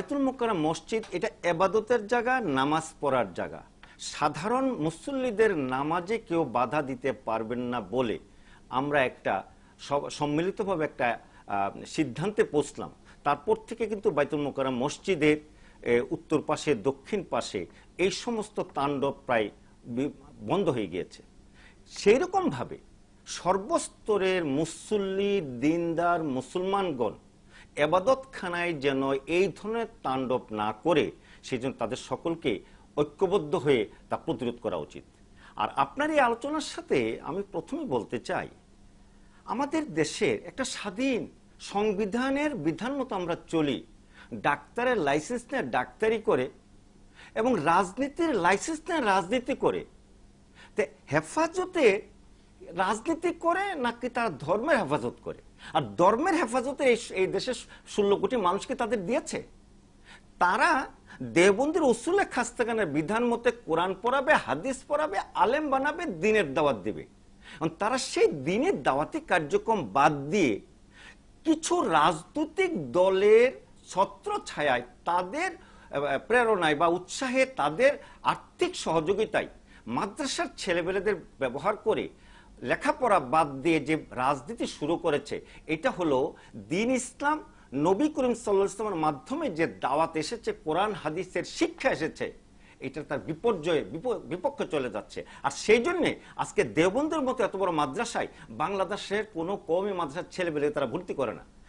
বাইতুল মোকাররম মসজিদ এটা এবাদতের জায়গা, নামাজ পড়ার জায়গা। সাধারণ মুসল্লিদের নামাজে কেউ বাধা দিতে পারবেন না বলে আমরা একটা সম্মিলিতভাবে একটা সিদ্ধান্তে পৌঁছলাম। তারপর থেকে কিন্তু বাইতুল মোকাররম মসজিদের উত্তর পাশে, দক্ষিণ পাশে এই সমস্ত তাণ্ডব প্রায় বন্ধ হয়ে গিয়েছে। সেই রকমভাবে সর্বস্তরের মুসল্লি, দিনদার, মুসলমানগণ এবাদতখানায় যেন এই ধরনের তাণ্ডব না করে সেই জন্য তাদের সকলকে ঐক্যবদ্ধ হয়ে তা প্রতিরোধ করা উচিত। আর আপনার এই আলোচনার সাথে আমি প্রথমে বলতে চাই, আমাদের দেশের একটা স্বাধীন সংবিধানের বিধান মতো আমরা চলি, ডাক্তারের লাইসেন্স নিয়ে ডাক্তারি করে এবং রাজনীতির লাইসেন্স নিয়ে রাজনীতি করে। হেফাজতে রাজনীতি করে নাকি তারা ধর্মের হেফাজত করে? আর ধর্মের হেফাজতে এই দেশের ষোলো কোটি মানুষকে তাদের দিয়েছে? তারা দেবন্দির উসুলে খাস্তাখানের বিধান মতে কোরআন পড়াবে, হাদিস পড়াবে, আলেম বানাবে, দিনের দাওয়াত দেবে। তারা সেই দিনের দাওয়াতি কার্যক্রম বাদ দিয়ে কিছু রাজনৈতিক দলের ছত্র ছায়ায় তাদের প্রেরণায় বা উৎসাহে তাদের আর্থিক সহযোগিতায় মাদ্রাসার ছেলেবেলেদের ব্যবহার করে লেখাপড়া বাদ দিয়ে যে রাজনীতি শুরু করেছে, এটা হলো দিন ইসলাম, নবী করিম সাল্লাহ ইসলামের মাধ্যমে যে দাওয়াত এসেছে, কোরআন, হাদিসের শিক্ষা এসেছে, এটা তার বিপর্যয়ে, বিপ- বিপক্ষে চলে যাচ্ছে। আর সেই জন্যে আজকে দেবন্দের মতো এত বড় মাদ্রাসায় বাংলাদেশের কোনো কমই মাদ্রাসার ছেলেবেলে তারা ভর্তি করে না।